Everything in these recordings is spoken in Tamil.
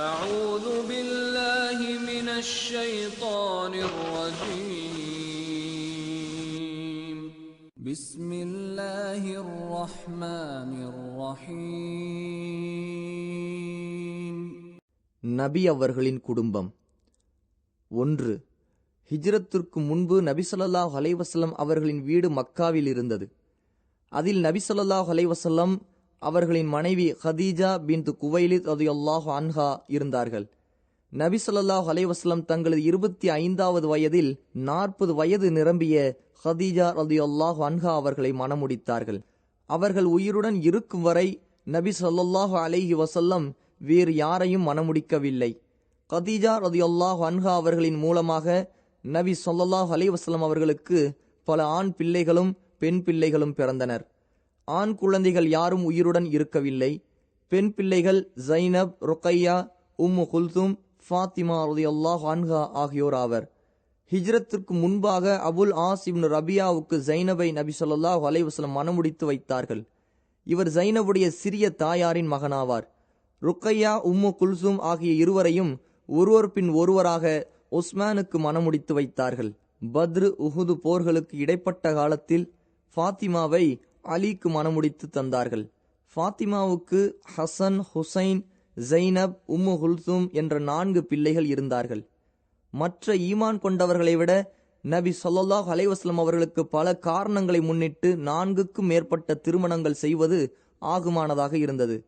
أعوذ بالله من الشيطان الرجيم بسم الله الرحمن الرحيم நபி அவர்களின் குடும்பம் ஒன்று ஹிஜ்ரத்திற்கு முன்பு நபி ஸல்லல்லாஹு அலைஹி வஸல்லம் அவர்களின் வீடு மக்காவில் இருந்தது அதில் நபி ஸல்லல்லாஹு அலைஹி வஸல்லம் அவர்களின் மனைவி ஹதீஜா பின்து குவைலித் ரலியல்லாஹு அன்ஹா இருந்தார்கள். நபி சொல்லாஹ் அலைவாஸ்லம் தங்களது இருபத்தி ஐந்தாவது வயதில் நாற்பது வயது நிரம்பிய ஹதீஜா ரலியல்லாஹு அன்ஹா அவர்களை மணமுடித்தார்கள். அவர்கள் உயிருடன் இருக்கும் வரை நபி ஸல்லல்லாஹு அலைஹி வசல்லம் வேறு யாரையும் மணமுடிக்கவில்லை. கதீஜா ரதியல்லாஹு அன்ஹா அவர்களின் மூலமாக நபி ஸல்லல்லாஹு அலைவாஸ்லம் அவர்களுக்கு பல ஆண் பிள்ளைகளும் பெண் பிள்ளைகளும் பிறந்தனர். ஆண் குழந்தைகள் யாரும் உயிருடன் இருக்கவில்லை. பெண் பிள்ளைகள் ஜைனப் ருக்கையா உம்மு குல்தும் ஃபாத்திமா ரதியல்லாஹு ஹான்ஹா ஆகியோர் ஆவர். ஹிஜ்ரத்திற்கு முன்பாக அபுல் ஆஸ் இப்னு ரபியாவுக்கு ஜைனபை நபி சொல்லாஹ் அலைவசலம் மனமுடித்து வைத்தார்கள். இவர் ஜைனபுடைய சிறிய தாயாரின் மகனாவார். ருக்கையா உம்மு குல்சும் ஆகிய இருவரையும் ஒருவர் பின் ஒருவராக உஸ்மானுக்கு மணமுடித்து வைத்தார்கள். பத்ரு உஹுது போர்களுக்கு இடைப்பட்ட காலத்தில் ஃபாத்திமாவை அலிக்கு மனமுடித்து தந்தார்கள். ஃபாத்திமாவுக்கு Hasan Hussain Zainab Ummu Kulsum என்ற நான்கு பிள்ளைகள் இருந்தார்கள். மற்ற ஈமான் கொண்டவர்களை விட நபி சொல்லாஹ் அலைவாஸ்லம் அவர்களுக்கு பல காரணங்களை முன்னிட்டு நான்குக்கும் மேற்பட்ட திருமணங்கள் செய்வது ஆகுமானதாக இருந்தது.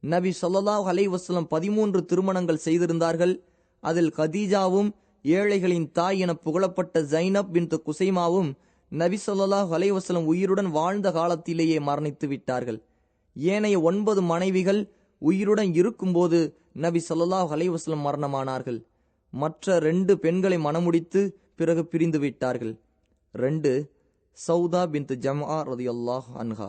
நபி சொல்லாஹ் அலைவாஸ்லம் பதிமூன்று திருமணங்கள் செய்திருந்தார்கள். அதில் கதீஜாவும் ஏழைகளின் தாய் என புகழப்பட்ட ஜைனப் பின் குசைமாவும் நபி ஸல்லல்லாஹு அலைஹி உயிருடன் வாழ்ந்த காலத்திலேயே மரணித்து விட்டார்கள். ஏனைய ஒன்பது மனைவிகள் உயிருடன் இருக்கும்போது நபி ஸல்லல்லாஹு அலைஹி மரணமானார்கள். மற்ற ரெண்டு பெண்களை மணமுடித்து பிறகு பிரிந்து விட்டார்கள். ரெண்டு சௌதா பின் ஜம்ஆ ரதியுல்லாஹ் அன்ஹா.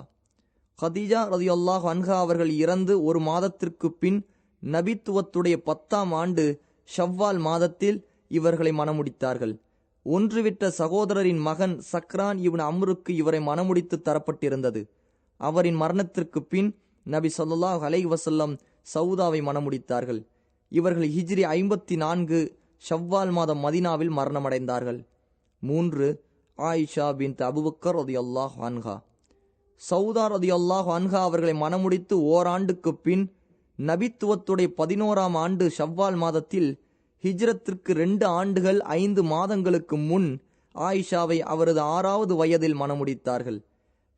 ஹதீஜா ரதியுல்லாஹ் அன்ஹா அவர்கள் இறந்து ஒரு மாதத்திற்கு பின் நபித்துவத்துடைய பத்தாம் ஆண்டு ஷவ்வால் மாதத்தில் இவர்களை மணமுடித்தார்கள். ஒன்றுவிட்ட சகோதரரின் மகன் சக்ரான் இவன் அம்ருக்கு இவரை மனமுடித்து தரப்பட்டிருந்தது. அவரின் மரணத்திற்கு பின் நபி சொல்லாஹ் அலை வசல்லம் சவுதாவை மணமுடித்தார்கள் இவர்கள் ஹிஜ்ரி ஐம்பத்தி நான்கு ஷவ்வால் மாதம் மதினாவில் மரணமடைந்தார்கள். மூன்று ஆயிஷா பின் அபுபக்கர் ரதியல்லாஹு அன்ஹா. சவுதா ரதியல்லாஹு அன்ஹா அவர்களை மணமுடித்து ஓராண்டுக்கு பின் நபித்துவத்துடைய பதினோராம் ஆண்டு ஷவ்வால் மாதத்தில் ஹிஜ்ரத்திற்கு ரெண்டு ஆண்டுகள் ஐந்து மாதங்களுக்கு முன் ஆயிஷாவை அவரது ஆறாவது வயதில் மணமுடித்தார்கள்.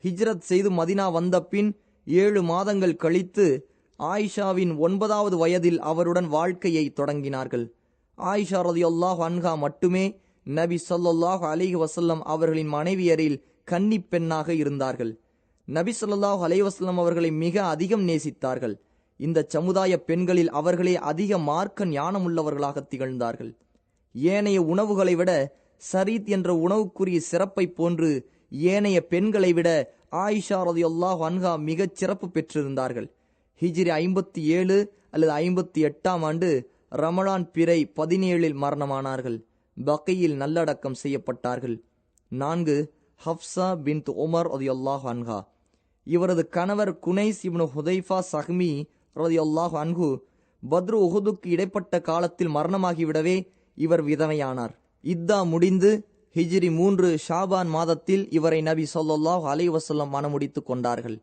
ஹிஜ்ரத் செய்து மதினா வந்த பின் ஏழு மாதங்கள் கழித்து ஆயிஷாவின் ஒன்பதாவது வயதில் அவருடன் வாழ்க்கையை தொடங்கினார்கள். ஆயிஷா ரதியுல்லாஹ் அன்ஹா மட்டுமே நபி சொல்லாஹ் அலிஹி வசல்லம் அவர்களின் மனைவியரில் கன்னிப் பெண்ணாக இருந்தார்கள். நபி சொல்லாஹ் அலைஹி அவர்களை மிக அதிகம் நேசித்தார்கள். இந்த சமுதாய பெண்களில் அவர்களே அதிக மார்க்க ஞானமுள்ளவர்களாக திகழ்ந்தார்கள். ஏனைய உணவுகளை விட சரீத் என்ற உணவுக்குரிய சிறப்பை போன்று ஏனைய பெண்களை விட ஆயிஷா ரதியல்லாஹு அன்ஹா மிகச் சிறப்பு பெற்றிருந்தார்கள். ஹிஜ்ரி ஐம்பத்தி ஏழு அல்லது ஐம்பத்தி எட்டாம் ஆண்டு ரமலான் பிறை பதினேழில் மரணமானார்கள். பக்கையில் நல்லடக்கம் செய்யப்பட்டார்கள். நான்கு ஹப்சா பின் உமர் ரதியல்லாஹு அன்ஹா. இவரது கணவர் குனைஸ் இப்னு ஹுதைஃபா சஹ்மி ரதியல்லாஹு அன்ஹு பத்ரு உஹுதுக்கு இடைப்பட்ட காலத்தில் மரணமாகிவிடவே இவர் விதவையானார். இத்தா முடிந்து ஹிஜ்ரி மூன்று ஷாபான் மாதத்தில் இவரை நபி ஸல்லல்லாஹு அலைஹி வஸல்லம் மணமுடித்துக் கொண்டார்கள்.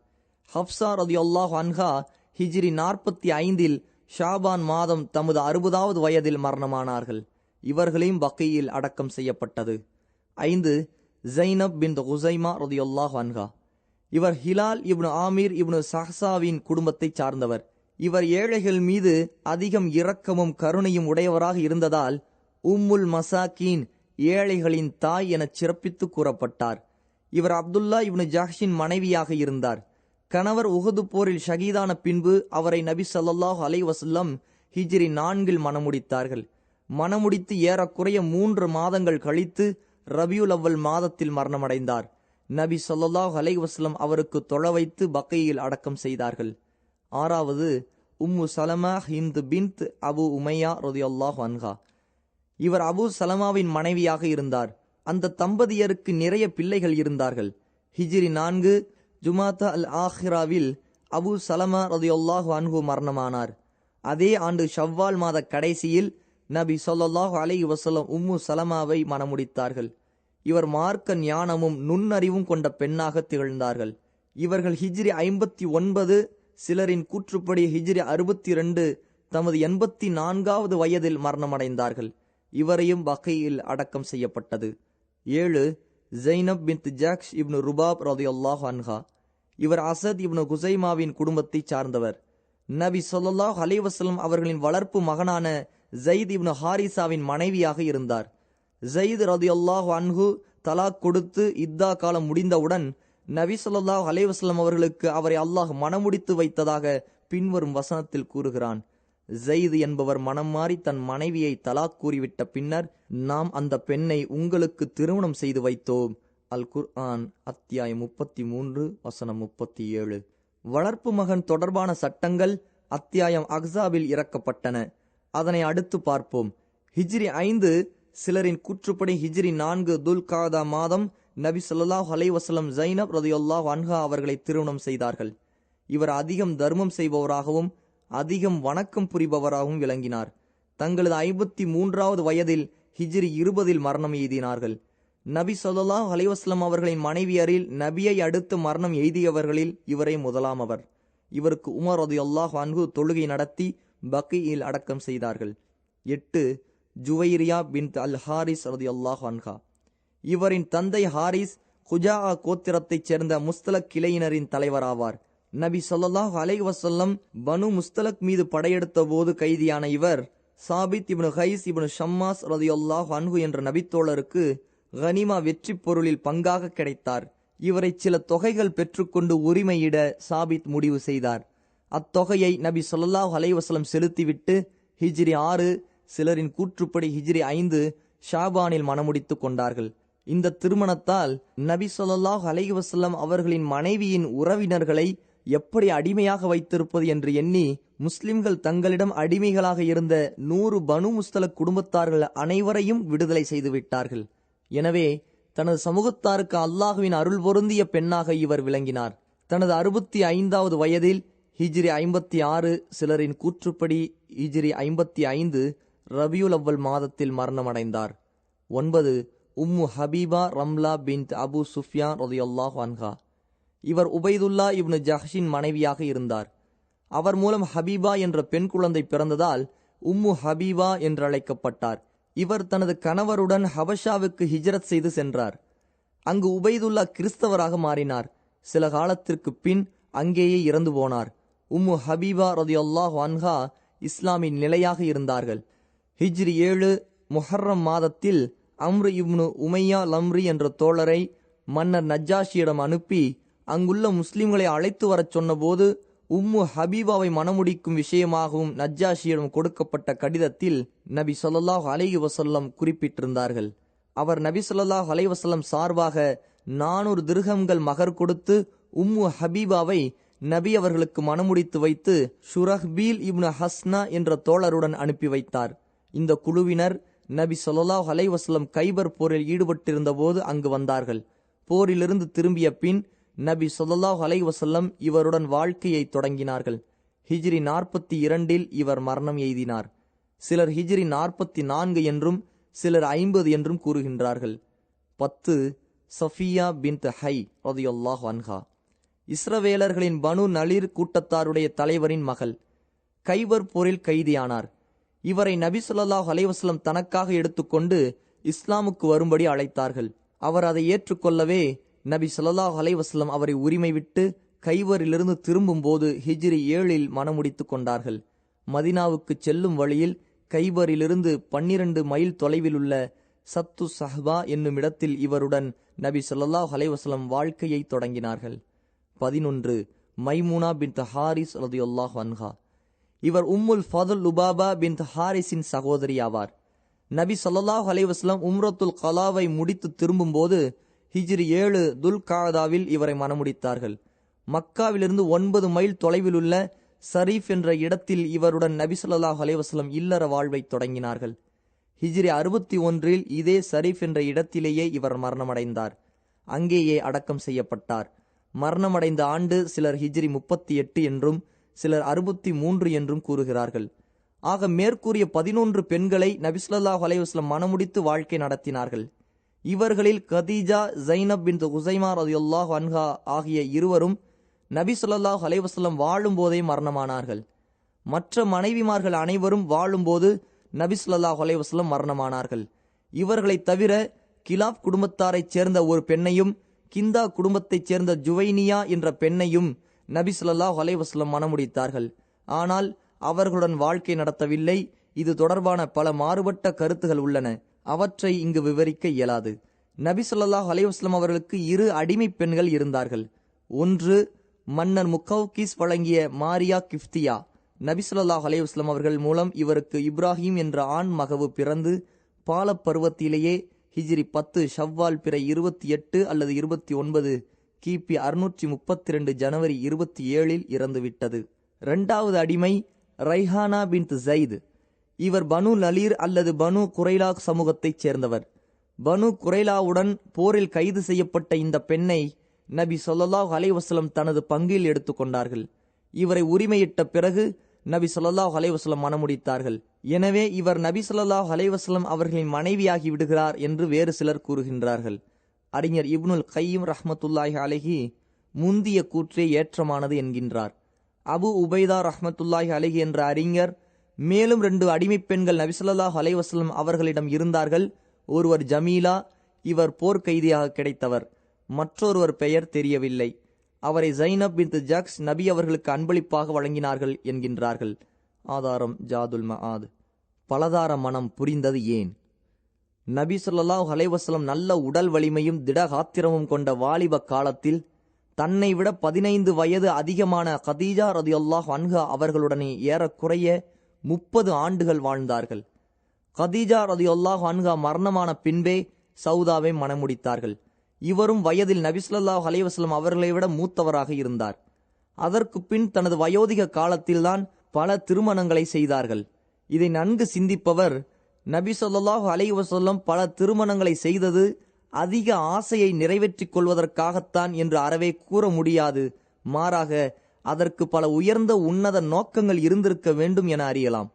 ஹப்சா ரதியல்லாஹு அன்ஹா ஹிஜ்ரி நாற்பத்தி ஐந்தில் ஷாபான் மாதம் தமது அறுபதாவது வயதில் மரணமானார்கள். இவர்களையும் பக்கையில் அடக்கம் செய்யப்பட்டது. ஐந்து ஜைனப் பின் ஹுசைமா ரதியல்லாஹு அன்ஹா. இவர் ஹிலால் இப்னு ஆமீர் இப்னு சஹ்சாவின் குடும்பத்தைச் சார்ந்தவர். இவர் ஏழைகள் மீது அதிகம் இரக்கமும் கருணையும் உடையவராக இருந்ததால் உம்முல் மசாக்கீன் ஏழைகளின் தாய் எனச் சிறப்பித்து கூறப்பட்டார். இவர் அப்துல்லா இப்னு ஜஹ்ஷின் மனைவியாக இருந்தார். கணவர் உகது போரில் ஷகீதான பின்பு அவரை நபி சல்லாஹ் அலைவசல்லம் ஹிஜ்ரி நான்கில் மணமுடித்தார்கள். மணமுடித்து ஏறக்குறைய மூன்று மாதங்கள் கழித்து ரபியுல் அவ்வல் மாதத்தில் மரணமடைந்தார். நபி சொல்லாஹ் அலைவாஸ்லம் அவருக்கு தொழ வைத்து பக்கையில் அடக்கம் செய்தார்கள். ஆறாவது உம்மு சலமா ஹிந்து பின்த் அபு உமையா ரதியல்லாஹு அன்ஹா. இவர் அபு சலமாவின் மனைவியாக இருந்தார். அந்த தம்பதியருக்கு நிறைய பிள்ளைகள் இருந்தார்கள். ஹிஜ்ரி நான்கு ஜுமாத்தா அல் ஆஹிராவில் அபு சலமா ரதியுல்லாஹு அன்ஹு மரணமானார். அதே ஆண்டு ஷவ்வால் மாத கடைசியில் நபி சொல்லாஹு அலை வசலம் உம்மு சலமாவை மணமுடித்தார்கள். இவர் மார்க்க ஞானமும் நுண்ணறிவும் கொண்ட பெண்ணாக திகழ்ந்தார்கள். இவர்கள் ஹிஜ்ரி ஐம்பத்தி ஒன்பது சிலரின் கூற்றுப்படி ஹிஜ்ரி அறுபத்தி ரெண்டு தமது எண்பத்தி நான்காவது வயதில் மரணமடைந்தார்கள். இவரையும் வகையில் அடக்கம் செய்யப்பட்டது. ஏழு ஜெய்னப் பின் ஜாக்ஷ் இப்னு ருபாப் ரதியுல்லாஹ் அன்ஹா. இவர் அசத் இப்னு குசைமாவின் குடும்பத்தைச் சார்ந்தவர். நபி சொல்லாஹ் அலைவசலம் அவர்களின் வளர்ப்பு மகனான ஜயித் இப்னு ஹாரிசாவின் மனைவியாக இருந்தார். ஜயித் ரதியுல்லாஹு அன்ஹு தலாக் கொடுத்து இத்தா காலம் முடிந்தவுடன் நபி சொல்லாஹ் அலைவாஸ்லம் அவர்களுக்கு அவரை அல்லாஹ் மனமுடித்து வைத்ததாக பின்வரும் வசனத்தில் கூறுகிறான். ஜெயிது என்பவர் மனம் மாறி தன் மனைவியை தலாக் கூறிவிட்ட பின்னர் நாம் அந்த பெண்ணை உங்களுக்கு திருமணம் செய்து வைத்தோம். அல் குர்ஆன் அத்தியாயம் முப்பத்தி மூன்று வசனம் முப்பத்தி ஏழு. வளர்ப்பு மகன் தொடர்பான சட்டங்கள் அத்தியாயம் அக்சாவில் இறக்கப்பட்டன. அதனை அடுத்து பார்ப்போம். ஹிஜ்ரி ஐந்து சிலரின் கூற்றுப்படி ஹிஜ்ரி நான்கு துல் காதா மாதம் நபி சொல்லாஹ் அலைஹி வஸல்லம் ஜைனப் ரதியுல்லாஹ் அன்ஹா அவர்களை திருமணம் செய்தார்கள். இவர் அதிகம் தர்மம் செய்பவராகவும் அதிகம் வணக்கம் புரிபவராகவும் விளங்கினார். தங்களது ஐம்பத்தி மூன்றாவது வயதில் ஹிஜ்ரி இருபதில் மரணம் எய்தினார்கள். நபி சொல்லாஹ் அலைவாஸ்லம் அவர்களின் மனைவியரில் நபியை அடுத்து மரணம் எய்தியவர்களில் இவரே முதலாம் அவர். இவருக்கு உமர் அல்லாஹ் அன்ஹு தொழுகை நடத்தி பக்கியில் அடக்கம் செய்தார்கள். எட்டு ஜுவைரியா பின் அல் ஹாரிஸ் ரதியுல்லாஹ் அன்ஹா. இவரின் தந்தை ஹாரிஸ் குஜா கோத்திரத்தைச் சேர்ந்த முஸ்தலக் கிளையினரின் தலைவராவார். நபி சொல்லாஹ் அலைவசல்லம் பனு முஸ்தலக் மீது படையெடுத்த போது கைதியான இவர் சாபித் இப்னு ஹைஸ் இப்னு ஷம்மாஸ் ரதியுல்லாஹ் அன்ஹு என்ற நபித்தோழருக்கு கனிமா வெற்றி பொருளில் பங்காக கிடைத்தார். இவரை சில தொகைகள் பெற்றுக்கொண்டு உரிமையிட சாபித் முடிவு செய்தார். அத்தொகையை நபி சொல்லாஹ் அலைவசலம் செலுத்திவிட்டு ஹிஜ்ரி ஆறு சிலரின் கூற்றுப்படி ஹிஜ்ரி ஐந்து ஷாபானில் மணமுடித்துக் கொண்டார்கள். இந்த திருமணத்தால் நபி சொல்லாஹ் அலைஹி அவர்களின் மனைவியின் உறவினர்களை எப்படி அடிமையாக வைத்திருப்பது என்று எண்ணி முஸ்லிம்கள் தங்களிடம் அடிமைகளாக இருந்த நூறு பனு முஸ்தலக் குடும்பத்தார்கள் அனைவரையும் விடுதலை செய்து விட்டார்கள் எனவே தனது சமூகத்தாருக்கு அல்லாஹுவின் அருள் பொருந்திய பெண்ணாக இவர் விளங்கினார். தனது அறுபத்தி ஐந்தாவது வயதில் ஹிஜ்ரி ஐம்பத்தி ஆறு சிலரின் கூற்றுப்படி ஹிஜ்ரி ஐம்பத்தி ஐந்து ரபியுல் அவ்வல் மாதத்தில் மரணமடைந்தார். ஒன்பது உம்மு ஹபீபா ரம்லா பின் அபு சுஃபியான் ரொதியுல்லாஹ் அன்ஹா இவர் உபைதுல்லா இப்னு ஜஹ்ஷின் மனைவியாக இருந்தார். அவர் மூலம் ஹபீபா என்ற பெண் குழந்தை பிறந்ததால் உம்மு ஹபீபா என்று அழைக்கப்பட்டார் இவர் தனது கணவருடன் ஹபஷாவுக்கு ஹிஜ்ரத் செய்து சென்றார். அங்கு உபைதுல்லா கிறிஸ்தவராக மாறினார். சில காலத்திற்கு பின் அங்கேயே இறந்து போனார். உம்மு ஹபீபா ரதியுல்லாஹ் அன்ஹா இஸ்லாமின் நிலையாக இருந்தார்கள். ஹிஜ்ரி ஏழு முஹர்ரம் மாதத்தில் அம்ரு இப்னு உமையா லம்ரி என்ற தோழரை மன்னர் நஜ்ஜாஷியிடம் அனுப்பி அங்குள்ள முஸ்லிம்களை அழைத்து வரச் சொன்னபோது உம்மு ஹபீபாவை மணமுடிக்கும் விஷயமாகவும் நஜ்ஜாஷியிடம் கொடுக்கப்பட்ட கடிதத்தில் நபி ஸல்லல்லாஹு அலைஹி வசல்லம் குறிப்பிட்டிருந்தார்கள். அவர் நபி ஸல்லல்லாஹு அலைவசல்லம் சார்பாக நானூறு திருகங்கள் மகர் கொடுத்து உம்மு ஹபீபாவை நபி அவர்களுக்கு மணமுடித்து வைத்து ஷுரஹ்பீல் இப்னு ஹஸ்னா என்ற தோழருடன் அனுப்பி வைத்தார். இந்த குழுவினர் நபி சொல்லாஹ் அலைவாஸ்லம் கைபர் போரில் ஈடுபட்டிருந்த போது அங்கு வந்தார்கள். போரிலிருந்து திரும்பிய பின் நபி சொல்லாஹ் அலைவசல்லம் இவருடன் வாழ்க்கையை தொடங்கினார்கள். ஹிஜ்ரி நாற்பத்தி இரண்டில் இவர் மரணம் எய்தினார். சிலர் ஹிஜ்ரி நாற்பத்தி நான்கு என்றும் சிலர் ஐம்பது என்றும் கூறுகின்றார்கள். பத்து சஃபியா பின் ஹை ரதியுல்லாஹ் அன்ஹா. இஸ்ரவேலர்களின் பனு நளிர் கூட்டத்தாருடைய தலைவரின் மகள். கைவர் போரில் கைதியானார். இவரை நபி சொல்லாஹ் அலைவாஸ்லம் தனக்காக எடுத்துக்கொண்டு இஸ்லாமுக்கு வரும்படி அழைத்தார்கள். அவர் அதை ஏற்றுக்கொள்ளவே நபி சொல்லாஹ் அலைவாஸ்லம் அவரை உரிமை விட்டு கைவரிலிருந்து திரும்பும்போது ஹிஜ்ரி ஏழில் மணமுடித்துக் கொண்டார்கள். மதினாவுக்கு செல்லும் வழியில் கைபரிலிருந்து பன்னிரண்டு மைல் தொலைவில் உள்ள சத்து சஹ்பா என்னும் இடத்தில் இவருடன் நபி சொல்லாஹ் அலைவாஸ்லம் வாழ்க்கையை தொடங்கினார்கள். பதினொன்று மைமூனா பின் தஹாரிஸ் ரதியுல்லாஹ் அன்ஹா. இவர் உம்முல் ஃபதுல் லுபாபா பின் ஹாரிஸின் சகோதரி ஆவார். நபி சொல்லாஹ் அலைவாஸ்லாம் உம்ரத்துல் கலாவை முடித்து திரும்பும்போது ஹிஜ்ரி ஏழு துல் காதாவில் இவரை மணமுடித்தார்கள். மக்காவிலிருந்து ஒன்பது மைல் தொலைவில் உள்ள சரீஃப் என்ற இடத்தில் இவருடன் நபி ஸல்லல்லாஹு இல்லற வாழ்வை தொடங்கினார்கள். ஹிஜ்ரி அறுபத்தி ஒன்றில் இதே சரீஃப் என்ற இடத்திலேயே இவர் மரணமடைந்தார். அங்கேயே அடக்கம் செய்யப்பட்டார். மரணமடைந்த ஆண்டு சிலர் ஹிஜ்ரி முப்பத்தி எட்டு என்றும் சிலர் அறுபத்தி மூன்று என்றும் கூறுகிறார்கள். ஆக மேற்கூறிய பதினொன்று பெண்களை நபிசுல்லாஹ் அலைவாஸ்லம் மனமுடித்து வாழ்க்கை நடத்தினார்கள். இவர்களில் கதீஜா ஜைனப் பின் உசைமா ரதியுல்லாஹ் அன்ஹா ஆகிய இருவரும் நபி ஸல்லல்லாஹு வாழும் போதே மரணமானார்கள். மற்ற மனைவிமார்கள் அனைவரும் வாழும்போது நபி ஸல்லல்லாஹு மரணமானார்கள். இவர்களை தவிர கிலாப் குடும்பத்தாரைச் சேர்ந்த ஒரு பெண்ணையும் கிந்தா குடும்பத்தைச் சேர்ந்த ஜுவைனியா என்ற பெண்ணையும் நபி சொல்லாஹ் அலைவாஸ்லம் மனமுடித்தார்கள். மணமுடித்தார்கள் ஆனால் அவர்களுடன் வாழ்க்கை நடத்தவில்லை. இது தொடர்பான பல மாறுபட்ட கருத்துகள் உள்ளன. அவற்றை இங்கு விவரிக்க இயலாது. நபி சொல்லாஹ் அலைவாஸ்லம் அவர்களுக்கு இரு அடிமை பெண்கள் இருந்தார்கள். ஒன்று மன்னர் முக்கவுகீஸ் வழங்கிய மாரியா கிஃப்தியா. நபி சொல்லாஹ் அலைவாஸ்லம் அவர்கள் மூலம் இவருக்கு இப்ராஹிம் என்ற ஆண் மகவு பிறந்து பாலப்பருவத்திலேயே ஹிஜ்ரி பத்து ஷவ்வால் பிற இருபத்தி எட்டு அல்லது இருபத்தி ஒன்பது கிபி அறுநூற்றி முப்பத்தி ரெண்டு ஜனவரி இருபத்தி ஏழில் இறந்துவிட்டது. இரண்டாவது அடிமை ரைஹானா பின் ஜைத். இவர் பனு லலீர் அல்லது பனு குரைலா சமூகத்தைச் சேர்ந்தவர். பனு குரைலாவுடன் போரில் கைது செய்யப்பட்ட இந்த பெண்ணை நபி சொல்லாஹ் அலைஹி தனது பங்கில் எடுத்துக்கொண்டார்கள் இவரை உரிமையிட்ட பிறகு நபி சொல்லாஹ் அலைஹி மனமுடித்தார்கள். மணமுடித்தார்கள் எனவே இவர் நபி சொல்லாஹ் அலைஹி அவர்களின் மனைவியாகி விடுகிறார் என்று வேறு சிலர் கூறுகின்றார்கள். அறிஞர் இப்னுல் கையும் ரஹ்மத்துல்லாஹி அலஹி முந்திய கூற்றே ஏற்றமானது என்கின்றார். அபு உபைதா ரஹ்மத்துல்லாஹி அலஹி என்ற அறிஞர் மேலும் ரெண்டு அடிமைப் பெண்கள் நபிசல்லாஹ் அலைவாஸ்லம் அவர்களிடம் இருந்தார்கள். ஒருவர் ஜமீலா இவர் போர்க்கைதியாக கிடைத்தவர். மற்றொருவர் பெயர் தெரியவில்லை. அவரை ஜைனப் பின் ஜக்ஸ் நபி அவர்களுக்கு அன்பளிப்பாக வழங்கினார்கள் என்கின்றார்கள். ஆதாரம் ஜாதுல் மஆத். பலதார மனம் புரிந்தது ஏன்? நபி சொல்லாஹ் அலைஹி நல்ல உடல் வலிமையும் திடகாத்திரமும் கொண்ட வாலிப காலத்தில் தன்னை விட பதினைந்து வயது அதிகமான கதீஜா ரதியுல்லாஹ் அன்ஹா அவர்களுடனே ஏறக்குறைய முப்பது ஆண்டுகள் வாழ்ந்தார்கள். கதீஜா ரதியுல்லாஹ் அன்ஹா மரணமான பின்பே சவுதாவை மணமுடித்தார்கள் இவரும் வயதில் நபிஸ்வல்லாஹ் அலைவாஸ்லம் அவர்களை விட மூத்தவராக இருந்தார். அதற்கு பின் தனது வயோதிக காலத்தில்தான் பல திருமணங்களை செய்தார்கள். இதை நன்கு சிந்திப்பவர் நபி சொல்லாஹு அலைஹி பல திருமணங்களை செய்தது அதிக ஆசையை நிறைவேற்றிக் கொள்வதற்காகத்தான் என்று அறவே கூற முடியாது. மாறாக அதற்கு பல உயர்ந்த உன்னத நோக்கங்கள் இருந்திருக்க வேண்டும் என அறியலாம்.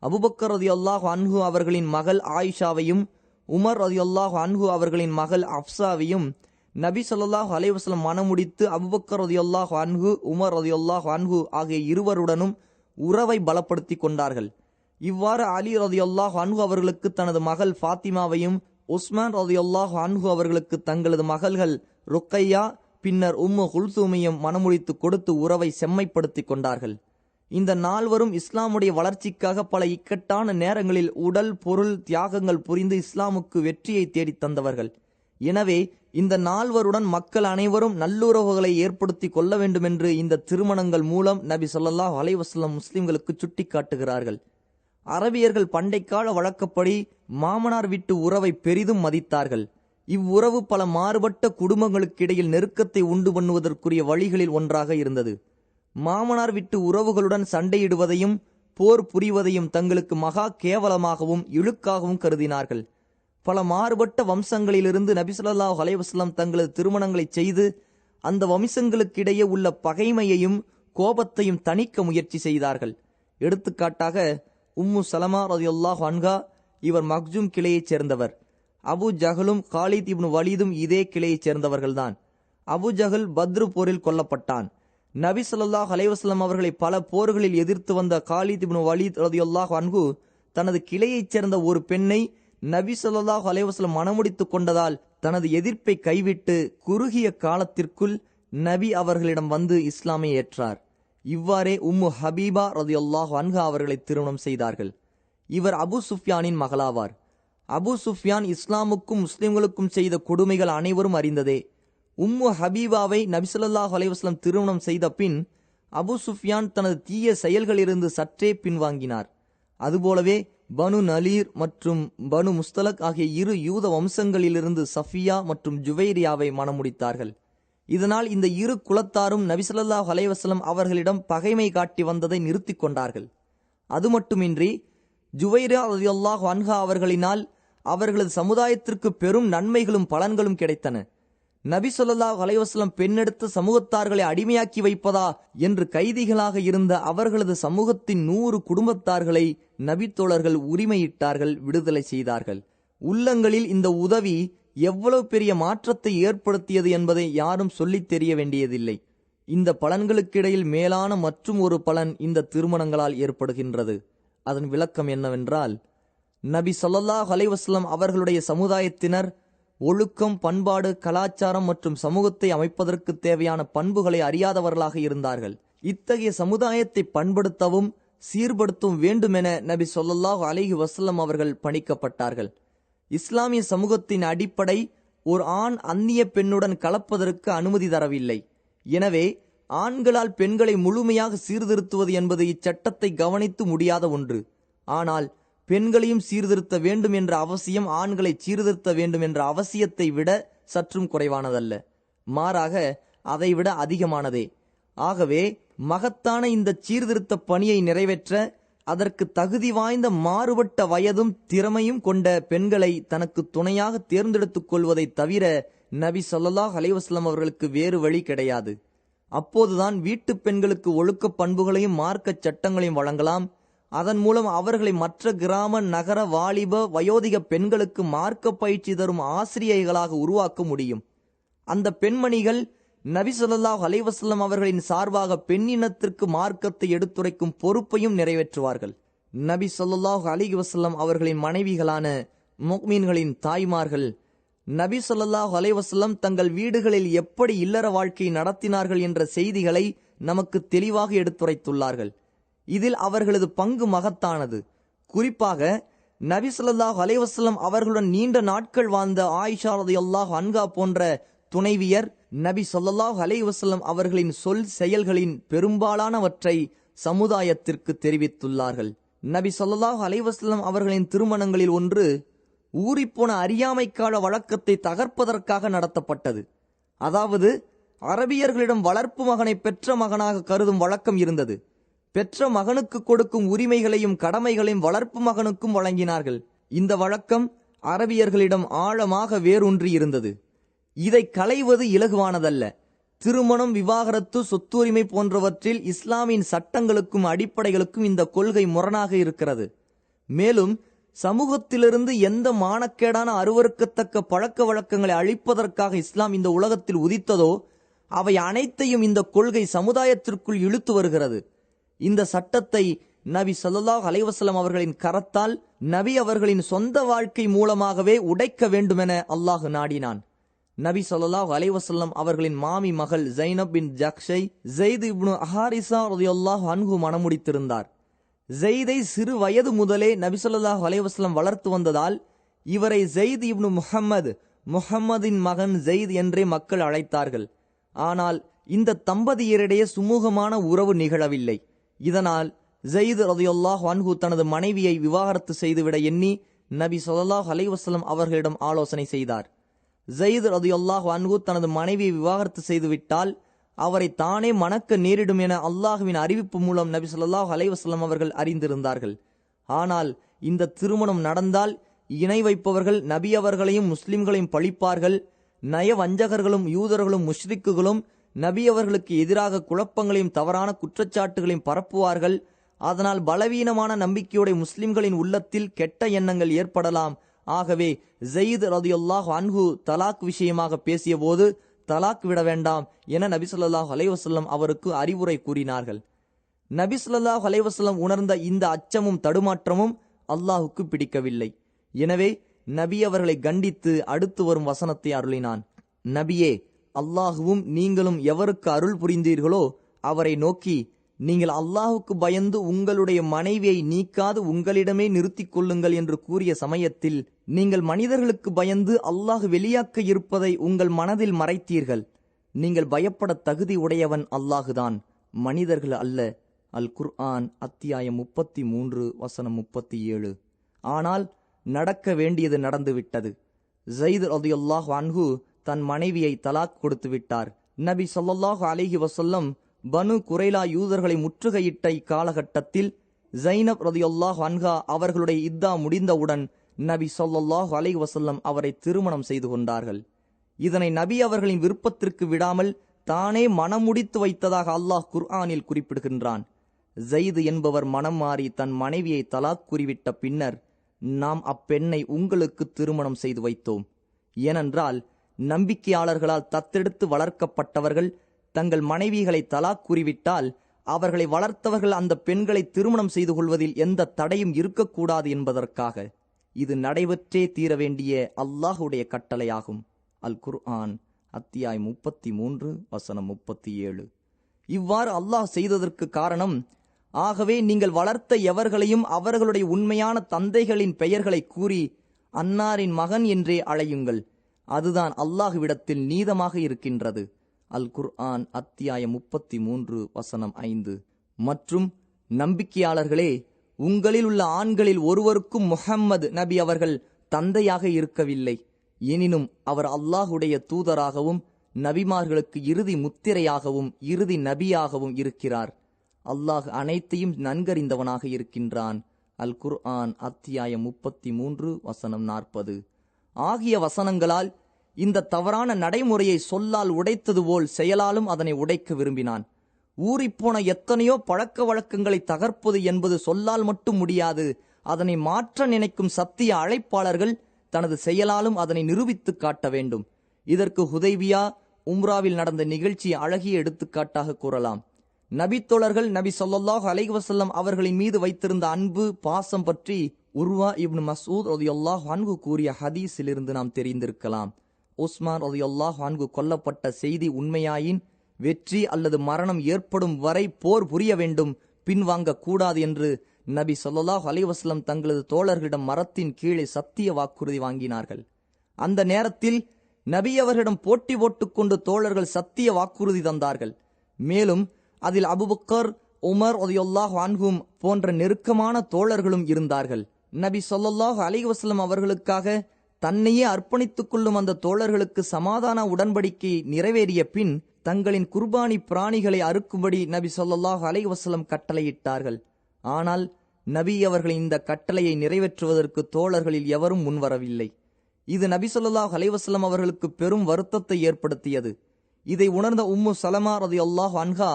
அபுபக்கர் ரதியுல்லாஹ் அன்ஹு அவர்களின் மகள் ஆயிஷாவையும் உமர் ரதியுல்லாஹ் அன்ஹு அவர்களின் மகள் அப்சாவையும் நபி சொல்லாஹு அலைவாஸ்லம் மனமுடித்து மணமுடித்து அபுபக்கர் ரதியுல்லாஹ் அன்ஹு உமர் ரதியுல்லாஹ் அன்ஹு ஆகிய இருவருடனும் உறவை பலப்படுத்தி கொண்டார்கள். இவ்வாறு அலி ரதியுல்லாஹ் அன்ஹு அவர்களுக்கு தனது மகள் ஃபாத்திமாவையும் உஸ்மான் ரதியுல்லாஹ் அன்ஹு அவர்களுக்கு தங்களது மகள்கள் ருக்கையா பின்னர் உம்மு குல்சூமையும் மனமுடித்து கொடுத்து உறவை செம்மைப்படுத்திக் கொண்டார்கள். இந்த நால்வரும் இஸ்லாமுடைய வளர்ச்சிக்காக பல இக்கட்டான நேரங்களில் உடல் பொருள் தியாகங்கள் புரிந்து இஸ்லாமுக்கு வெற்றியை தேடித் தந்தவர்கள். எனவே இந்த நால்வருடன் மக்கள் அனைவரும் நல்லுறவுகளை ஏற்படுத்தி கொள்ள வேண்டுமென்று இந்த திருமணங்கள் மூலம் நபி சொல்லாஹ் அலைவாஸ்லம் முஸ்லிம்களுக்கு சுட்டிக்காட்டுகிறார்கள். அரபியர்கள் பண்டைக்கால வழக்கப்படி மாமனார் வீட்டு உறவை பெரிதும் மதித்தார்கள். இவ்வுறவு பல மாறுபட்ட குடும்பங்களுக்கிடையில் நெருக்கத்தை உண்டு பண்ணுவதற்குரிய வழிகளில் ஒன்றாக இருந்தது. மாமனார் விட்டு உறவுகளுடன் சண்டையிடுவதையும் போர் புரிவதையும் தங்களுக்கு மகா கேவலமாகவும் இழுக்காகவும் கருதினார்கள். பல மாறுபட்ட வம்சங்களிலிருந்து நபிசுல்லா அலைவாஸ்லாம் தங்களது திருமணங்களை செய்து அந்த வம்சங்களுக்கிடையே உள்ள பகைமையையும் கோபத்தையும் தணிக்க முயற்சி செய்தார்கள். எடுத்துக்காட்டாக உம்மு சலமா ரதியுல்லாஹ் ஹன்கா இவர் மக்ஜூம் கிளையைச் சேர்ந்தவர். அபு ஜஹலும் காலித் இப்னு வலீதும் இதே கிளையைச் சேர்ந்தவர்கள்தான். அபு ஜஹல் பத்ரு போரில் கொல்லப்பட்டான். நபி சொல்லாஹ் அலைஹி அவர்களை பல போர்களில் எதிர்த்து வந்த காலித் இப்னு வலீத் ரதியுல்லாஹ் அன்கு தனது கிளையைச் சேர்ந்த ஒரு பெண்ணை நபி சொல்லாஹ் அலைவாஸ்லம் வஸல்லம் கொண்டதால் தனது எதிர்ப்பை கைவிட்டு குறுகிய காலத்திற்குள் நபி அவர்களிடம் வந்து இஸ்லாமை ஏற்றார். இவ்வாறே உம்மு ஹபீபா ரதியுல்லாஹ் அன்ஹா அவர்களை திருமணம் செய்தார்கள். இவர் அபு சுஃப்யானின் மகளாவார். அபு சுஃப்யான் இஸ்லாமுக்கும் முஸ்லிம்களுக்கும் செய்த கொடுமைகள் அனைவரும் அறிந்ததே. உம்மு ஹபீபாவை நபிசல்லாஹ் அலைவாஸ்லம் திருமணம் செய்த பின் அபு சுஃப்யான் தனது தீய செயல்களிலிருந்து சற்றே பின்வாங்கினார். அதுபோலவே பனு நலீர் மற்றும் பனு முஸ்தலக் ஆகிய இரு யூத வம்சங்களிலிருந்து சஃபியா மற்றும் ஜுவைரியாவை மணமுடித்தார்கள். இதனால் இந்த இரு குலத்தாரும் நபிசல்லா அலைவாஸ்லம் அவர்களிடம் பகைமை காட்டி வந்ததை நிறுத்தி கொண்டார்கள். அது மட்டுமின்றி ஜுவைரா ரலியல்லாஹு அன்ஹா அவர்களினால் அவர்களது சமுதாயத்திற்கு பெரும் நன்மைகளும் பலன்களும் கிடைத்தன. நபி ஸல்லல்லாஹு அலைஹி பெண்ணெடுத்து சமூகத்தார்களை அடிமையாக்கி வைப்பதா என்று கைதிகளாக இருந்த அவர்களது சமூகத்தின் நூறு குடும்பத்தார்களை நபித்தோழர்கள் உரிமையிட்டார்கள் விடுதலை செய்தார்கள். உள்ளங்களில் இந்த உதவி எவ்வளவு பெரிய மாற்றத்தை ஏற்படுத்தியது என்பதை யாரும் சொல்லித் தெரிய வேண்டியதில்லை. இந்த பலன்களுக்கிடையில் மேலான மற்றும் ஒரு பலன் இந்த திருமணங்களால் ஏற்படுகின்றது. அதன் விளக்கம் என்னவென்றால் நபி ஸல்லல்லாஹு அலைவாஸ்லம் அவர்களுடைய சமுதாயத்தினர் ஒழுக்கம் பண்பாடு கலாச்சாரம் மற்றும் சமூகத்தை அமைப்பதற்கு தேவையான பண்புகளை அறியாதவர்களாக இருந்தார்கள். இத்தகைய சமுதாயத்தை பண்படுத்தவும் சீர்படுத்தவும் வேண்டுமென நபி ஸல்லல்லாஹு அலிஹி வசல்லம் அவர்கள் பணிக்கப்பட்டார்கள். இஸ்லாமிய சமூகத்தின் அடிப்படை ஒரு ஆண் அந்நிய பெண்ணுடன் கலப்பதற்கு அனுமதி தரவில்லை. எனவே ஆண்களால் பெண்களை முழுமையாக சீர்திருத்துவது என்பது இச்சட்டத்தை கவனித்து முடியாத ஒன்று. ஆனால் பெண்களையும் சீர்திருத்த வேண்டும் என்ற அவசியம் ஆண்களை சீர்திருத்த வேண்டும் என்ற அவசியத்தை விட சற்றும் குறைவானதல்ல. மாறாக அதைவிட அதிகமானதே. ஆகவே மகத்தான இந்த சீர்திருத்த பணியை நிறைவேற்ற அதற்கு தகுதி வாய்ந்த மாறுபட்ட வயதும் திறமையும் கொண்ட பெண்களை தனக்கு துணையாக தேர்ந்தெடுத்துக் கொள்வதைத் தவிர நபி ஸல்லல்லாஹு அலைவாஸ்லம் அவர்களுக்கு வேறு வழி கிடையாது. அப்போதுதான் வீட்டு பெண்களுக்கு ஒழுக்க பண்புகளையும் மார்க்க சட்டங்களையும் வழங்கலாம். அதன் மூலம் அவர்களை மற்ற கிராம நகர வாலிப வயோதிக பெண்களுக்கு மார்க்க பயிற்சி தரும் ஆசிரியைகளாக உருவாக்க முடியும். அந்த பெண்மணிகள் நபி சொல்லாஹ் அலைவசல்லம் அவர்களின் சார்பாக பெண்ணினத்திற்கு மார்க்கத்தை எடுத்துரைக்கும் பொறுப்பையும் நிறைவேற்றுவார்கள். நபி சொல்லாஹ் அலி வசல்லம் அவர்களின் மனைவிகளான முக்மீன்களின் தாய்மார்கள் நபி சொல்லாஹ் அலைவசல்லம் தங்கள் வீடுகளில் எப்படி இல்லற வாழ்க்கை நடத்தினார்கள் என்ற செய்திகளை நமக்கு தெளிவாக எடுத்துரைத்துள்ளார்கள். இதில் அவர்களது பங்கு மகத்தானது. குறிப்பாக நபி சொல்லாஹ் அலைவசல்லம் அவர்களுடன் நீண்ட நாட்கள் வாழ்ந்த ஆயிஷா ரலியல்லாஹு போன்ற துணைவியர் நபி சொல்லாஹ் அலை வசல்லம் அவர்களின் சொல் செயல்களின் பெரும்பாலானவற்றை சமுதாயத்திற்கு தெரிவித்துள்ளார்கள். நபி சொல்லாஹ் அலைஹி அவர்களின் திருமணங்களில் ஒன்று ஊறிப்போன அறியாமைக்கால வழக்கத்தை தகர்ப்பதற்காக நடத்தப்பட்டது. அதாவது அரபியர்களிடம் வளர்ப்பு மகனை பெற்ற மகனாக கருதும் வழக்கம் இருந்தது. பெற்ற மகனுக்கு கொடுக்கும் உரிமைகளையும் கடமைகளையும் வளர்ப்பு மகனுக்கும் வழங்கினார்கள். இந்த வழக்கம் அரபியர்களிடம் ஆழமாக வேரூன்றி இருந்தது. இதை களைவது இலகுவானதல்ல. திருமணம் விவாகரத்து சொத்துரிமை போன்றவற்றில் இஸ்லாமின் சட்டங்களுக்கும் அடிப்படைகளுக்கும் இந்த கொள்கை முரணாக இருக்கிறது. மேலும் சமூகத்திலிருந்து எந்த மானக்கேடான அருவருக்கத்தக்க பழக்க வழக்கங்களை அழிப்பதற்காக இஸ்லாம் இந்த உலகத்தில் உதித்ததோ அவை அனைத்தையும் இந்த கொள்கை சமுதாயத்திற்குள் இழுத்து வருகிறது. இந்த சட்டத்தை நபி சல்லாஹ் அலைவசலம் அவர்களின் கரத்தால் நபி அவர்களின் சொந்த வாழ்க்கை மூலமாகவே உடைக்க வேண்டுமென அல்லாஹ் நாடினான். நபி சொல்லாஹ் அலைவசல்லம் அவர்களின் மாமி மகள் ஜைனப் பின் ஜக்ஷை ஜெயித் இப்னு அஹாரிசா ரதியுல்லாஹ் அன்ஹு மணமுடித்திருந்தார் ஜெயிதை சிறு வயது முதலே நபிசல்லாஹ் அலைவாஸ்லம் வளர்த்து வந்ததால் இவரை ஜெயித் இப்னு முஹம்மது முஹம்மதின் மகன் ஜெயித் என்றே மக்கள் அழைத்தார்கள். ஆனால் இந்த தம்பதியரிடையே சுமூகமான உறவு நிகழவில்லை. இதனால் ஜெயித் ரதியுல்லாஹ் அன்ஹு தனது மனைவியை விவாகரத்து செய்துவிட எண்ணி நபி சொல்லாஹ் அலைவாஸ்லம் அவர்களிடம் ஆலோசனை செய்தார். ஜெயித் ரதியுல்லாஹ் அன்பு தனது மனைவியை விவாகரத்து செய்துவிட்டால் அவரை தானே மணக்க நேரிடும் என அல்லாஹுவின் அறிவிப்பு மூலம் நபி சொல்லாஹ் அலைஹி அவர்கள் அறிந்திருந்தார்கள். ஆனால் இந்த திருமணம் நடந்தால் இணை வைப்பவர்கள் நபி அவர்களையும் முஸ்லிம்களையும் பழிப்பார்கள் நய வஞ்சகர்களும் யூதர்களும் முஷ்ரிக்குகளும் நபி அவர்களுக்கு எதிராக குழப்பங்களையும் தவறான குற்றச்சாட்டுகளையும் பரப்புவார்கள். அதனால் பலவீனமான நம்பிக்கையுடைய முஸ்லிம்களின் உள்ளத்தில் கெட்ட எண்ணங்கள் ஏற்படலாம். ஆகவே ஜெயித் ரதியுல்லாஹ் அன்ஹு தலாக் விஷயமாக பேசியபோது தலாக் விட வேண்டாம் என நபிசுல்லாஹ் அலைவசல்லம் அவருக்கு அறிவுரை கூறினார்கள். நபிசுல்லாஹ் அலைவசல்லம் உணர்ந்த இந்த அச்சமும் தடுமாற்றமும் அல்லாஹுக்கு பிடிக்கவில்லை. எனவே நபி அவர்களை கண்டித்து அடுத்து வரும் வசனத்தை அருளினான். நபியே அல்லாஹுவும் நீங்களும் எவருக்கு அருள் புரிந்தீர்களோ அவரை நோக்கி நீங்கள் அல்லாஹுக்கு பயந்து உங்களுடைய மனைவியை நீக்காது உங்களிடமே நிறுத்திக் கொள்ளுங்கள் என்று கூறிய சமயத்தில் நீங்கள் மனிதர்களுக்கு பயந்து அல்லாஹ் வெளியாக்க இருப்பதை உங்கள் மனதில் மறைத்தீர்கள். நீங்கள் பயப்பட தகுதி உடையவன் அல்லாஹுதான். மனிதர்கள் அல்ல. அல் குர்ஆன் அத்தியாயம் முப்பத்தி மூன்று வசனம் முப்பத்தி ஏழு ஆனால் நடக்க வேண்டியது நடந்துவிட்டது. ஜெயித் ரதியுல்லாஹ் அன்ஹு தன் மனைவியை தலாக் கொடுத்து விட்டார். நபி சொல்லல்லாஹு அலிஹி வசல்லம் பனு குரைலா யூதர்களை முற்றுகையிட்ட இக்காலகட்டத்தில் ஜைனப் ரதியுல்லாஹ் அன்ஹா அவர்களுடைய இத்தா முடிந்தவுடன் நபி சொல்லாஹு அலை வசல்லம் அவரை திருமணம் செய்து கொண்டார்கள். இதனை நபி அவர்களின் விருப்பத்திற்கு விடாமல் தானே மனமுடித்து வைத்ததாக அல்லாஹ் குர்ஆனில் குறிப்பிடுகின்றான். ஜெயிது என்பவர் மனம் மாறி தன் மனைவியை தலாக் கூறிவிட்ட பின்னர் நாம் அப்பெண்ணை உங்களுக்கு திருமணம் செய்து வைத்தோம். ஏனென்றால் நம்பிக்கையாளர்களால் தத்தெடுத்து வளர்க்கப்பட்டவர்கள் தங்கள் மனைவிகளை தலாக் கூறிவிட்டால் அவர்களை வளர்த்தவர்கள் அந்த பெண்களை திருமணம் செய்து கொள்வதில் எந்த தடையும் இருக்கக்கூடாது என்பதற்காக. இது நடைபெற்றே தீர வேண்டிய அல்லாஹுடைய கட்டளையாகும். அல் குர்ஆன் அத்தியாய் முப்பத்தி மூன்று வசனம் முப்பத்தி ஏழு இவ்வாறு அல்லாஹ் செய்ததற்கு காரணம் ஆகவே நீங்கள் வளர்த்த எவர்களையும் அவர்களுடைய உண்மையான தந்தைகளின் பெயர்களை கூறி அன்னாரின் மகன் என்றே அழையுங்கள். அதுதான் அல்லாஹுவிடத்தில் நீதமாக இருக்கின்றது. அல் குர்ஆன் அத்தியாயம் முப்பத்தி மூன்று வசனம் ஐந்து. மற்றும் நம்பிக்கையாளர்களே உங்களில் உள்ள ஆண்களில் ஒருவருக்கும் முஹம்மது நபி அவர்கள் தந்தையாக இருக்கவில்லை. எனினும் அவர் அல்லாஹுடைய தூதராகவும் நபிமார்களுக்கு இறுதி முத்திரையாகவும் இறுதி நபியாகவும் இருக்கிறார். அல்லாஹ் அனைத்தையும் நன்கறிந்தவனாக இருக்கின்றான். அல் குர்ஆன் அத்தியாயம் முப்பத்தி மூன்று வசனம் நாற்பது. ஆகிய வசனங்களால் இந்த தவறான நடைமுறையை சொல்லால் உடைத்தது போல் செயலாலும் அதனை உடைக்க விரும்பினான். ஊறிப்போன எத்தனையோ பழக்க வழக்கங்களை தகர்ப்பது என்பது சொல்லால் மட்டும் முடியாது. அதனை மாற்ற நினைக்கும் சத்திய அழைப்பாளர்கள் தனது செயலாலும் அதனை நிரூபித்து காட்ட வேண்டும். இதற்கு ஹுதைவியா உம்ராவில் நடந்த நிகழ்ச்சி அழகிய எடுத்துக்காட்டாக கூறலாம். நபித்தோழர்கள் நபி சொல்லாஹ் அலைவசல்லம் அவர்களின் மீது வைத்திருந்த அன்பு பாசம் பற்றி உர்வா இப்னு மசூத் ஒதையொல்லாஹ் அன்ஹு கூறிய ஹதீஸிலிருந்து நாம் தெரிந்திருக்கலாம். உஸ்மான் ஒதையொல்லாஹ் அன்ஹு கொல்லப்பட்ட செய்தி உண்மையாயின் வெற்றி அல்லது மரணம் ஏற்படும் வரை போர் புரிய வேண்டும் பின்வாங்க கூடாது என்று நபி ஸல்லல்லாஹு அலைவாஸ்லம் தங்களது தோழர்களிடம் மரத்தின் கீழே சத்திய வாக்குறுதி வாங்கினார்கள். அந்த நேரத்தில் நபி அவர்களிடம் போட்டி போட்டுக்கொண்டு தோழர்கள் சத்திய வாக்குறுதி தந்தார்கள். மேலும் அதில் அபுபக்கர் உமர் ஒதையொல்லாஹ் அன்ஹும் போன்ற நெருக்கமான தோழர்களும் இருந்தார்கள். நபி சொல்லல்லாஹ் அலிவாஸ்லம் அவர்களுக்காக தன்னையே அர்ப்பணித்துக் கொள்ளும் அந்த தோழர்களுக்கு சமாதான உடன்படிக்கை நிறைவேறிய பின் தங்களின் குர்பானி பிராணிகளை அறுக்கும்படி நபி ஸல்லல்லாஹு அலைவசலம் கட்டளையிட்டார்கள். ஆனால் நபி அவர்களின் இந்த கட்டளையை நிறைவேற்றுவதற்கு தோழர்களில் எவரும் முன்வரவில்லை. இது நபி சொல்லாஹ் அலைஹி அவர்களுக்கு பெரும் வருத்தத்தை ஏற்படுத்தியது. இதை உணர்ந்த உம்மு சலமா ரதியல்லாஹு அன்ஹா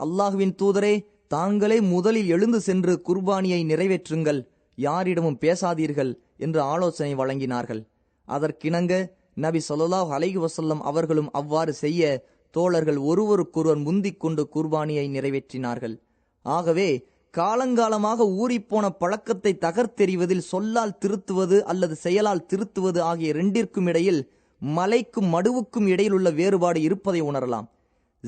அல்லாஹுவின் தூதரே தாங்களே முதலில் எழுந்து சென்று குர்பானியை நிறைவேற்றுங்கள். யாரிடமும் பேசாதீர்கள் என்று ஆலோசனை வழங்கினார்கள். அதற்கிணங்க நபி சொல்லாஹ் அலைஹி வசல்லம் அவர்களும் அவ்வாறு செய்ய தோழர்கள் ஒருவருக்கொருவர் முந்திக் கொண்டு குர்பானியை நிறைவேற்றினார்கள். ஆகவே காலங்காலமாக ஊறிப்போன பழக்கத்தை தகர்த்தெறிவதில் சொல்லால் திருத்துவது அல்லது செயலால் திருத்துவது ஆகிய இரண்டிற்கும் இடையில் மலைக்கும் மடுவுக்கும் இடையில் உள்ள வேறுபாடு இருப்பதை உணரலாம்.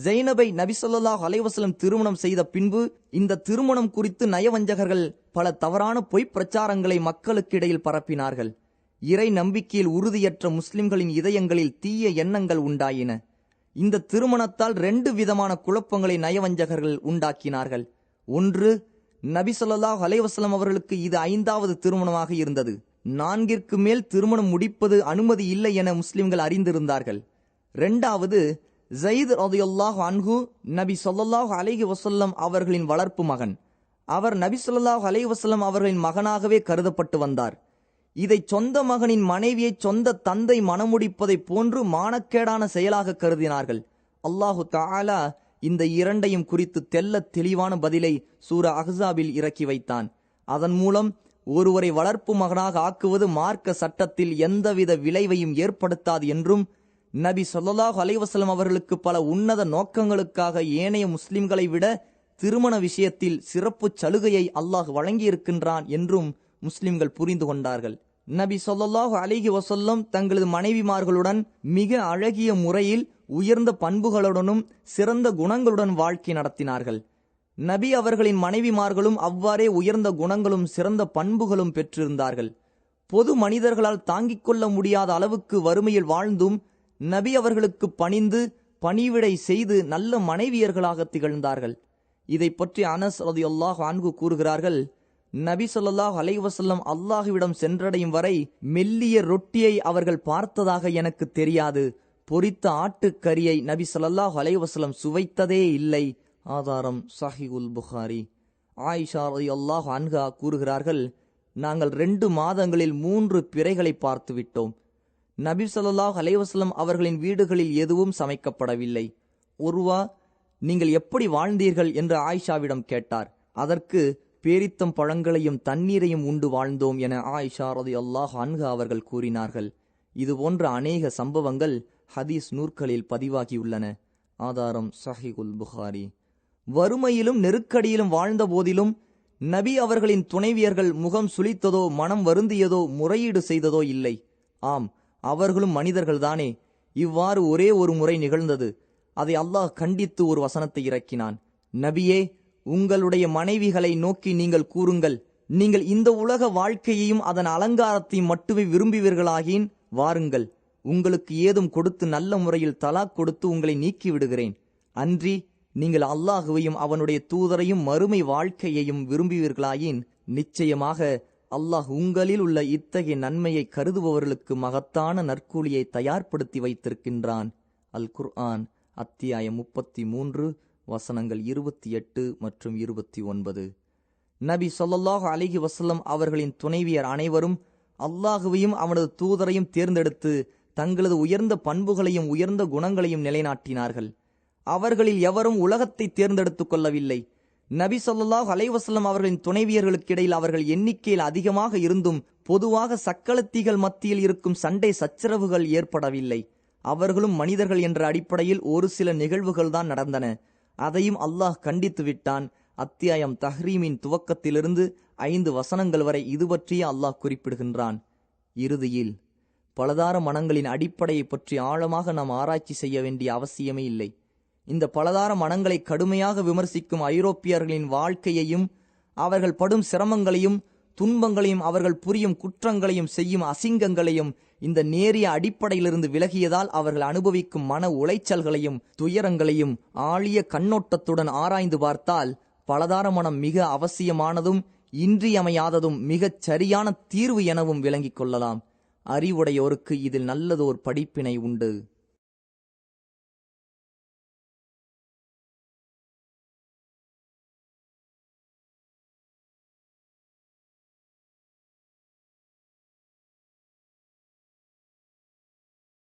ஜெய்னபை நபிசல்லாஹ் அலைவசலம் திருமணம் செய்த பின்பு இந்த திருமணம் குறித்து நயவஞ்சகர்கள் பல தவறான பொய்ப் பிரச்சாரங்களை மக்களுக்கு இடையில் பரப்பினார்கள். இறை நம்பிக்கையில் உறுதியற்ற முஸ்லிம்களின் இதயங்களில் தீய எண்ணங்கள் உண்டாயின. இந்த திருமணத்தால் ரெண்டு விதமான குழப்பங்களை நயவஞ்சகர்கள் உண்டாக்கினார்கள். ஒன்று நபி ஸல்லல்லாஹு அலைஹி அவர்களுக்கு இது ஐந்தாவது திருமணமாக இருந்தது. நான்கிற்கு மேல் திருமணம் முடிப்பது அனுமதி இல்லை என முஸ்லிம்கள் அறிந்திருந்தார்கள். இரண்டாவது ஜயித் ரதியுல்லாஹு அன்ஹு நபி சொல்லல்லாஹ் அலைஹி வசல்லம் அவர்களின் வளர்ப்பு மகன். அவர் நபி சொல்லாஹ் அலைஹி அவர்களின் மகனாகவே கருதப்பட்டு வந்தார். இதை சொந்த மகனின் மனைவியை சொந்த தந்தை மணமுடிப்பதைப் போன்று மானக்கேடான செயலாக கருதினார்கள். அல்லாஹு தாலா இந்த இரண்டையும் குறித்து தெள்ளத் தெளிவான பதிலை சூரா அஹ்ஸாபில் இறக்கி வைத்தான். அதன் மூலம் ஒருவரை வளர்ப்பு மகனாக ஆக்குவது மார்க்க சட்டத்தில் எந்தவித விளைவையும் ஏற்படுத்தாது என்றும் நபி ஸல்லல்லாஹு அலைவசலம் அவர்களுக்கு பல உன்னத நோக்கங்களுக்காக ஏனைய முஸ்லிம்களை விட திருமண விஷயத்தில் சிறப்பு சலுகையை அல்லாஹ் வழங்கியிருக்கின்றான் என்றும் முஸ்லிம்கள் புரிந்து கொண்டார்கள். நபி சொல்லாஹு அலிஹி வசல்லம் தங்களது மனைவிமார்களுடன் மிக அழகிய முறையில் உயர்ந்த பண்புகளுடனும் சிறந்த குணங்களுடன் வாழ்க்கை நடத்தினார்கள். நபி அவர்களின் மனைவிமார்களும் அவ்வாறே உயர்ந்த குணங்களும் சிறந்த பண்புகளும் பெற்றிருந்தார்கள். பொது மனிதர்களால் தாங்கிக் கொள்ள முடியாத அளவுக்கு வறுமையில் வாழ்ந்தும் நபி அவர்களுக்கு பணிந்து பணிவிடை செய்து நல்ல மனைவியர்களாக திகழ்ந்தார்கள். இதை பற்றி அனஸ் ரதியுல்லாஹ் அன்கு கூறுகிறார்கள் நபி சொல்லாஹ் அலைவசல்லம் அல்லாஹுவிடம் சென்றடையும் வரை மெல்லிய ரொட்டியை அவர்கள் பார்த்ததாக எனக்கு தெரியாது. பொரித்த ஆட்டுக்கரியை நபி சொல்லாஹ் அலைஹி சுவைத்ததே இல்லை. ஆதாரம் சஹிகுல் புகாரி. ஆயிஷா அல்லாஹ் அன்ஹா கூறுகிறார்கள் நாங்கள் ரெண்டு மாதங்களில் மூன்று பிறைகளை பார்த்து விட்டோம். நபி சொல்லாஹ் அலைவசலம் அவர்களின் வீடுகளில் எதுவும் சமைக்கப்படவில்லை. ஒருவா நீங்கள் எப்படி வாழ்ந்தீர்கள்? என்று ஆயிஷாவிடம் கேட்டார். அதற்கு பேரித்தம் பழங்களையும் தண்ணீரையும் உண்டு வாழ்ந்தோம் என ஆயிஷா அல்லாஹ் அன்ஹா அவர்கள் கூறினார்கள். இது போன்ற அநேக சம்பவங்கள் ஹதீஸ் நூற்களில் பதிவாகியுள்ளன. ஆதாரம் சஹிகுல் புகாரி. வறுமையிலும் நெருக்கடியிலும் வாழ்ந்த போதிலும் நபி அவர்களின் துணைவியர்கள் முகம் சுளித்ததோ மனம் வருந்தியதோ முறையீடு செய்ததோ இல்லை. ஆம் அவர்களும் மனிதர்கள்தானே. இவ்வாறு ஒரே ஒரு முறை நிகழ்ந்தது. அதை அல்லாஹ் கண்டித்து ஒரு வசனத்தை இறக்கினான். நபியே உங்களுடைய மனைவிகளை நோக்கி நீங்கள் கூறுங்கள். நீங்கள் இந்த உலக வாழ்க்கையையும் அதன் அலங்காரத்தையும் மட்டுமே விரும்புவீர்களாகின் வாருங்கள். உங்களுக்கு ஏதும் கொடுத்து நல்ல முறையில் தலாக் கொடுத்து உங்களை நீக்கி விடுகிறேன் அன்றி நீங்கள் அல்லாஹுவையும் அவனுடைய தூதரையும் மறுமை வாழ்க்கையையும் விரும்புவீர்களாயின் நிச்சயமாக அல்லாஹ் உங்களில் உள்ள இத்தகைய நன்மையை கருதுபவர்களுக்கு மகத்தான நற்கூலியை தயார்படுத்தி வைத்திருக்கின்றான். அல் குர்ஆன் அத்தியாயம் முப்பத்தி மூன்று. வசனங்கள் இருபத்தி எட்டு மற்றும் இருபத்தி ஒன்பது. நபி ஸல்லல்லாஹு அலைஹி வசல்லம் அவர்களின் துணைவியர் அனைவரும் அல்லாஹுவையும் அவனது தூதரையும் தேர்ந்தெடுத்து தங்களது உயர்ந்த பண்புகளையும் உயர்ந்த குணங்களையும் நிலைநாட்டினார்கள். அவர்களில் எவரும் உலகத்தை தேர்ந்தெடுத்துக் கொள்ளவில்லை. நபி ஸல்லல்லாஹு அலைவசல்லம் அவர்களின் துணைவியர்களுக்கிடையில் அவர்கள் எண்ணிக்கையில் அதிகமாக இருந்தும் பொதுவாக சக்களத்திகள் மத்தியில் இருக்கும் சண்டை சச்சரவுகள் ஏற்படவில்லை. அவர்களும் மனிதர்கள் என்ற அடிப்படையில் ஒரு சில நிகழ்வுகள் தான் நடந்தன. அதையும் அல்லாஹ் கண்டித்து விட்டான். அத்தியாயம் தஹ்ரீமின் துவக்கத்திலிருந்து ஐந்து வசனங்கள் வரை இது பற்றியே அல்லாஹ் குறிப்பிடுகின்றான். இறுதியில் பலதார மனங்களின் அடிப்படையை பற்றி ஆழமாக நாம் ஆராய்ச்சி செய்ய வேண்டிய அவசியமே இல்லை. இந்த பலதார மனங்களை கடுமையாக விமர்சிக்கும் ஐரோப்பியர்களின் வாழ்க்கையையும் அவர்கள் படும் சிரமங்களையும் துன்பங்களையும் அவர்கள் புரியும் குற்றங்களையும் செய்யும் அசிங்கங்களையும் இந்த நேரிய அடிப்படையிலிருந்து விலகியதால் அவர்கள் அனுபவிக்கும் மன உளைச்சல்களையும் துயரங்களையும் ஆழிய கண்ணோட்டத்துடன் ஆராய்ந்து பார்த்தால் பலதார மனம் மிக அவசியமானதும் இன்றியமையாததும் மிகச் சரியான தீர்வு எனவும் விளங்கிக் கொள்ளலாம். அறிவுடையோருக்கு இதில் நல்லதோர் படிப்பினை உண்டு.